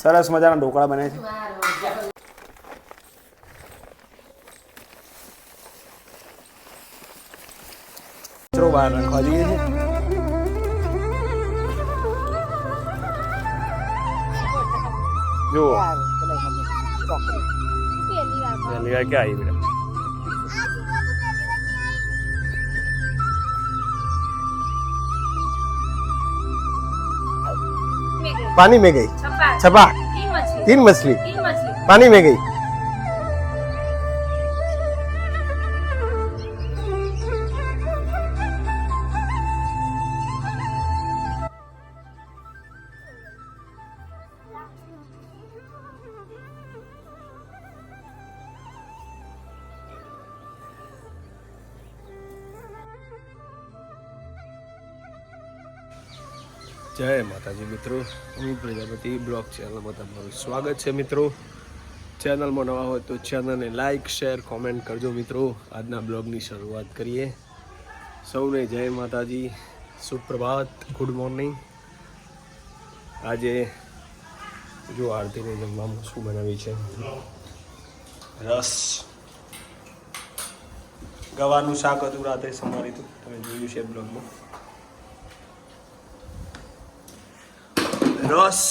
સરસ મજાના ઢોકળા બને છે. કચરો બહાર નાખવા જઈએ છે જુઓ. પહેલી વાર ક્યાં આવી બેટા? पानी में गई छपा तीन मछली पानी में गई માતાજી મિત્રો, હું પ્રજાપતિ બ્લોગ ચેનલમાં તમારું સ્વાગત છે મિત્રો. ચેનલમાં નવા હોય તો ચેનલને લાઇક શેર, કોમેન્ટ કરજો મિત્રો. આજના બ્લોગની શરૂઆત કરીએ. સૌને જય માતાજી. સુપ્રભાત, ગુડ મોર્નિંગ. આજે જો આરતીને જમવામાં શું બનાવી છે? રસ. ગવાનું શાક હતું રાત્રે સમારી હતું. તમે જોયું છે બ્લોગમાં? રસ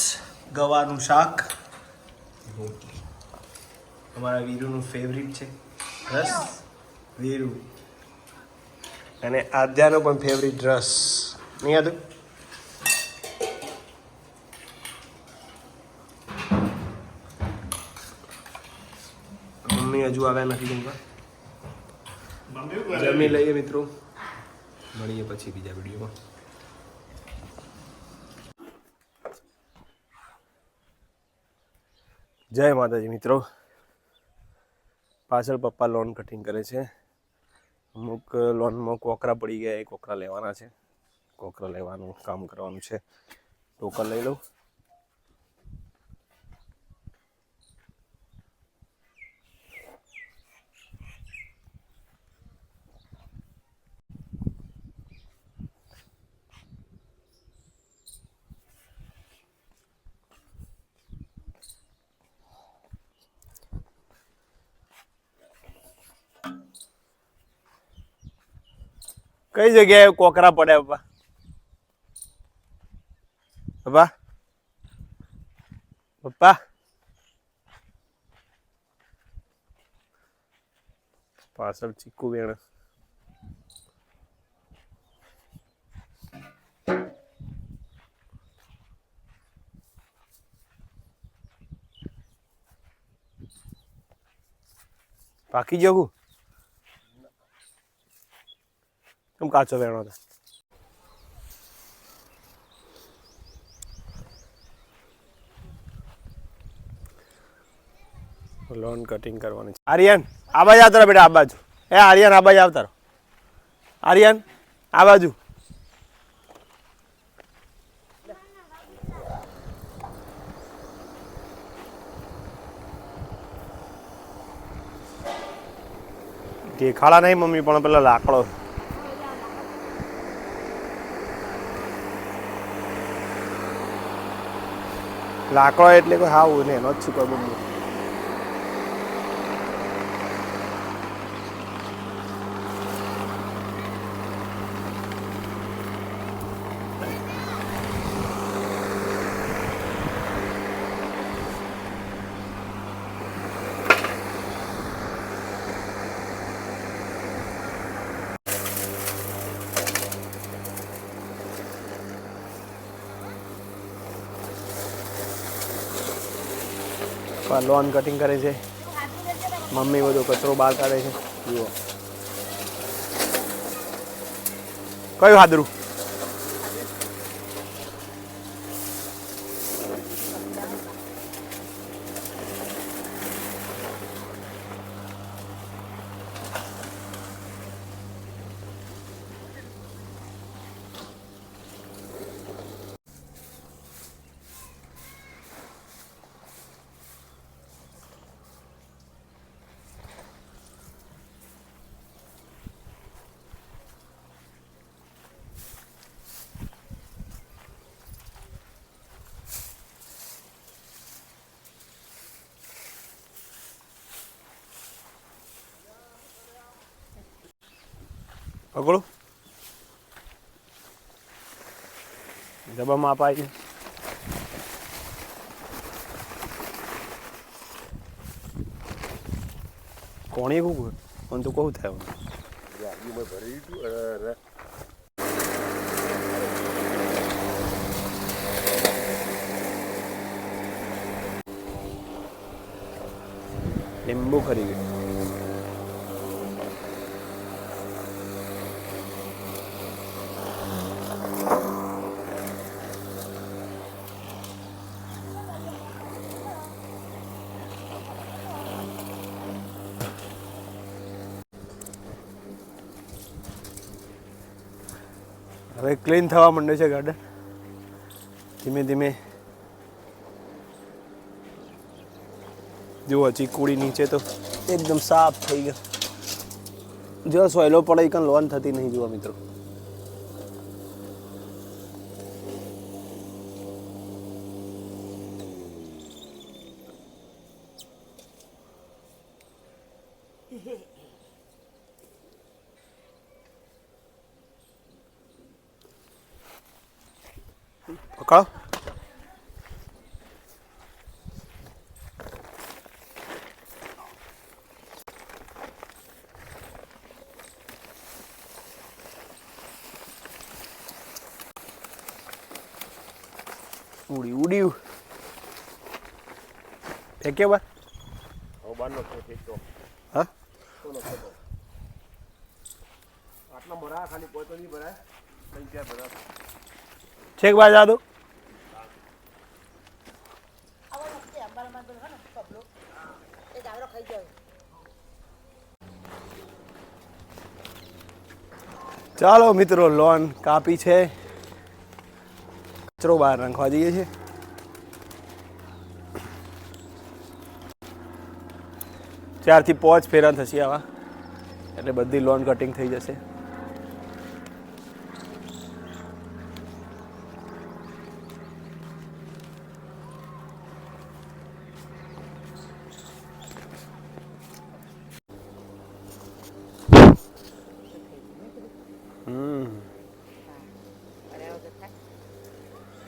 ગવાનું શાક. રોટલી અમારા વીરુનું ફેવરિટ છે. રસ વીરુ. અને આદ્યાનો પણ ફેવરિટ રસ. નહીં હતું મમ્મી હજુ આવ્યા નથી જમવા? જમી લઈએ મિત્રો. મળીએ પછી બીજા વિડીયોમાં. જય માતાજી મિત્રો. પાછળ પપ્પા લોન કટિંગ કરે છે. અમુક લોનમાં કોકરા પડી ગયા, એ કોકરા લેવાના છે. કોકરા લેવાનું, કામ કરવાનું છે. ટોકન લઈ લઉં. કઈ જગ્યાએ કોકરા પડ્યા પપ્પા પપ્પા? પપ્પા? પાછળ ચીકુ વેણ. પાકી જવું કેમ કાચો વેણો હતો લોન કટિંગ કરવાની છે આર્યન આ બાજુ આવતા બેટા આ બાજુ એ આર્યન આ બાજુ આવતા આર્યન આ બાજુ દેખાડા નહીં મમ્મી પણ પેલા લાકડો લાકડો એટલે કોઈ હાવ ને એનો જ છું કોઈ બહુ લોન કટિંગ કરે છે. મમ્મી બધો કચરો બહાર કાઢે છે. જુઓ. કયું હાદરું પકડો ડબ્બામાં અપાય છે. કોણી કું પણ તું કહું થાય લીંબુ ખરી ગયું હવે ક્લીન થવા માંડે છે ગાર્ડન. ધીમે ધીમે. જુઓ ચીકુડી નીચે તો એકદમ સાફ થઈ ગયો. જો સોયલો પડે કંઈ લોન થતી નહીં જુઓ મિત્રો પકડો ઉડી ઉડ્યું ફેંકે બા હા? છેક બાજ આ દો ચાલો મિત્રો લોન કાપી છે. કચરો બહાર નાખવા જઈએ છીએ. ચારથી પાંચ ફેરા થશે આવા. એટલે બધી લોન કટિંગ થઈ જશે.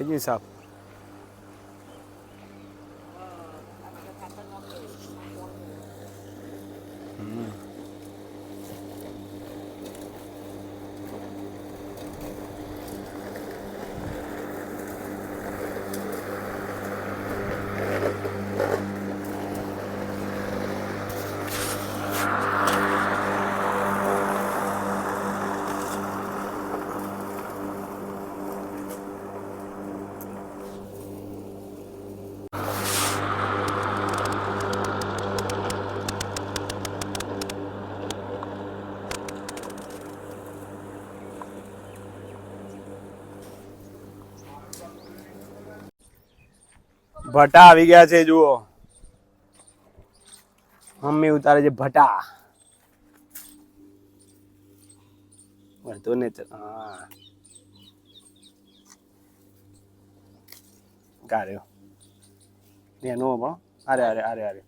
કેટલી સાફ ભટા આવી ગયા છે, જુઓ. મમ્મી ઉતારે છે ભટા. વધુ ને હા. કાર્યો એનો પણ. અરે અરે અરે અરે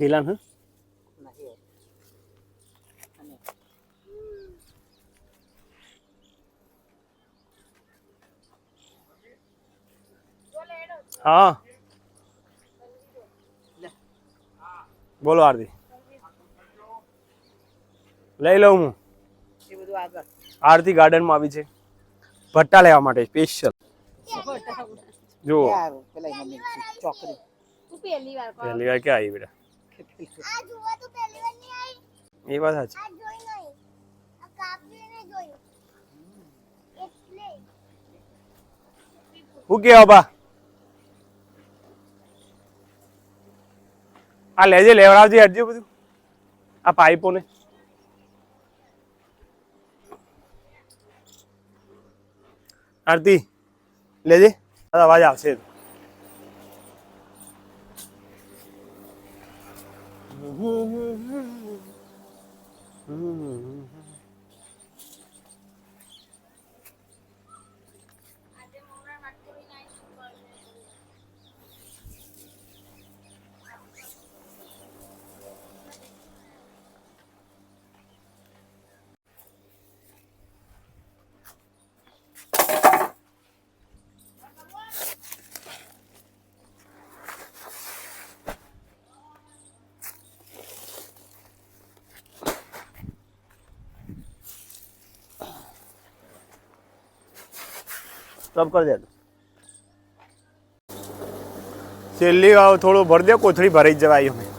પેલા ને હા. બોલો આરતી. લઈ લઉં હું. આરતી ગાર્ડનમાં ગાર્ડનમાં આવી છે. ભટ્ટા લેવા માટે સ્પેશિયલ જુઓ. ત્યાં પેલા મમ્મી ચોકરી તું પહેલી વાર કહો. પહેલી વાર ક્યાં આવી બેટા? આ જુઓ તું પહેલી વાર નહીં આવી. એ વાત સાચી. હું કેવા બા? આ લેજે લેવડાવજે હટજે બધું. આ પાઇપોને. આરતી લેજે. અવાજ આવશે. સ્ટોપ કરી દે છેલ્લી થોડું ભરી દે કોથળી ભરાઈ જવાય અમે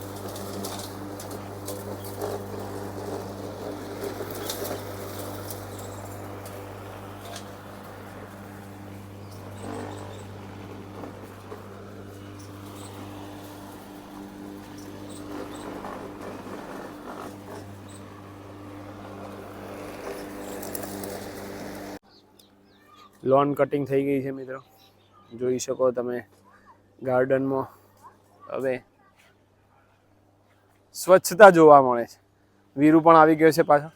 લોન કટિંગ થઈ ગઈ છે મિત્રો. જોઈ શકો તમે ગાર્ડનમાં હવે સ્વચ્છતા જોવા મળે છે. વીરુ પણ આવી ગયો છે પાછો.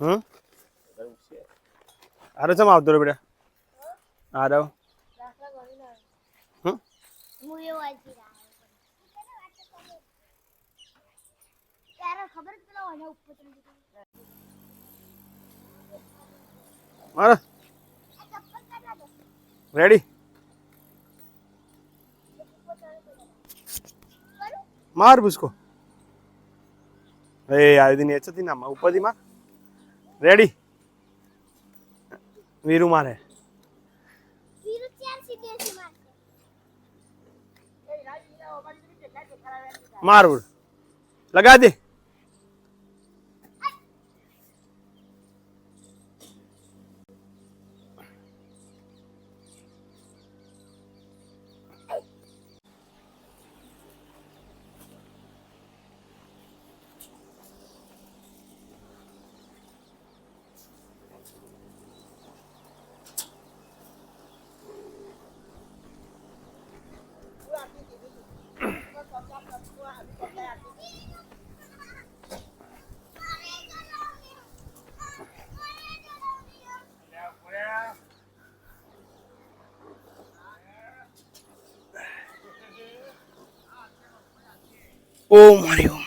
હમ? આરો ચમ આવતો રે બેટા? હારો. હમ હું એ વાંચી રહ્યા ત્યારે ખબર જ પેલા ઓલા ઉપર ચડી ગયો. મારો. રેડી માર પુષ્કો એ આવી દી એચતી ના માં ઉપરથી માં રેડી વીરુ મારે. વીરુ ચાર સીધે છે મારશે. માર લગા દે. ઓ માર્યો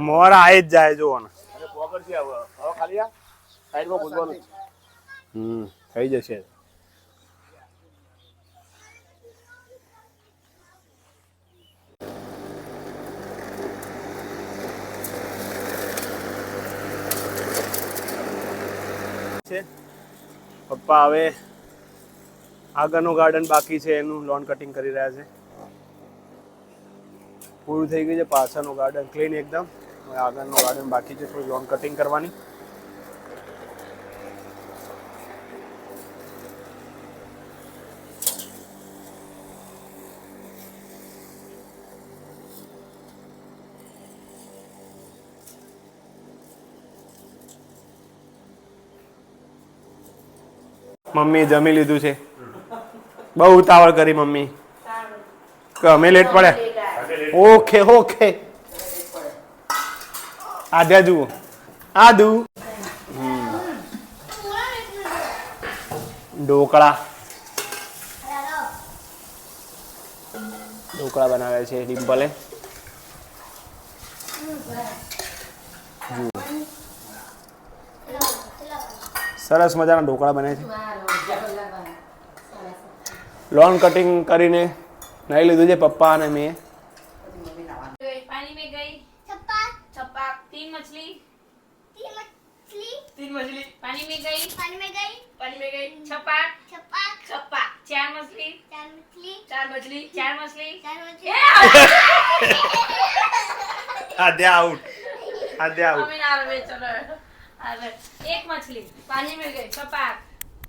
મોરા આઈ જ જાય જોવો ને હમ. થઈ જશે પપ્પા હવે આગળનું ગાર્ડન બાકી છે, એનું લોન કટિંગ કરી રહ્યા છે. પૂરું થઈ ગયું છે પાછળનું ગાર્ડન ક્લીન એકદમ. આગળનું ગાર્ડન બાકી છે, થોડી લોન કટિંગ કરવાની. મમ્મી જમી લીધું છે. બહુ ઉતાવળ કરી મમ્મી. કે અમે લેટ પડ્યા. Okay okay. આધ્યા જુઓ. આદુ. ઢોકળા. ઢોકળા બનાવે છે ડિમ્પલે. સરસ મજાના ઢોકળા બને છે. લોન કટિંગ કરીને નાઈ લીધું છે પપ્પા અને મેં. પાણી મેં ગઈ? છપ્પા છપ્પા તીન મછલી. તીન મછલી તીન મછલી પાણી મેં ગઈ? પાણી મેં ગઈ. પાણી મેં ગઈ. છપ્પા છપ્પા છપ્પા ચાર મછલી? ચાર મછલી. ચાર મછલી. ચાર મછલી? ચાર મછલી. આધે આઉટ! આધે આઉટ.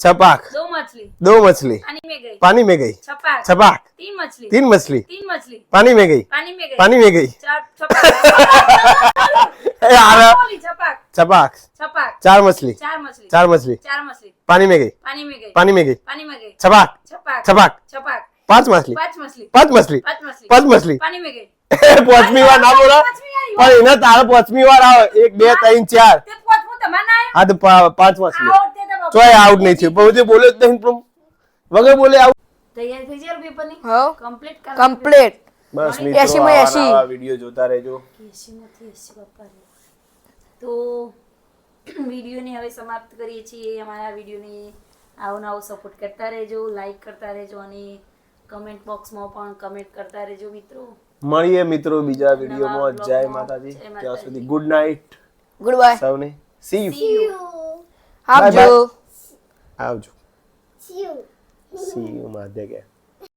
છપાક दो मछली दो मछली पानी में गई पानी में गई छपाक छपाक तीन मछली तीन मछली तीन मछली पानी में गई पानी में गई पानी में गई चार छपाक ए आरा बोली छपाक छपाक छपाक चार मछली चार मछली चार मछली चार मछली पानी में गई पानी में गई पानी में गई पानी में गई छपाक छपाक छपाक छपाक पांच मछली पांच मछली पांच मछली पांच मछली पांच मछली पानी में गई પાંચમી વાર ના બોલા पांचवी आई પણ એના તારે પાંચમી વાર આવે એક બે ત્રણ ચાર તે પોચમું તમારે ના આવ્યું? હા તો પા- પાંચ મછલી આવો તે તો બાપા. આઉટ નહીં થયો. પણ બધું બોલ્યો જ નહીં પણ વગર બોલે આઉટ તૈયાર થઈ જાય પેપરની? હો. કમ્પ્લીટ કર કમ્પ્લીટ બસ એંશી માં એંશી. વિડિયો જોતા રહેજો. એસી માંથી એસી બાપા રે. તો વિડીયોને હવે સમાપ્ત કરીએ છીએ. અમારા વિડીયોને આવો નવો સપોર્ટ કરતા રહેજો લાઈક કરતા રહેજો અને કમેન્ટ બોક્સમાં પણ કમેન્ટ કરતા રહેજો મિત્રો. મળીએ મિત્રો બીજા વિડીયોમાં જય માતાજી. ત્યાં સુધી ગુડ નાઇટ ગુડ બાય સૌને. સી યુ આવજો. You. સી યુ માધ્ય કે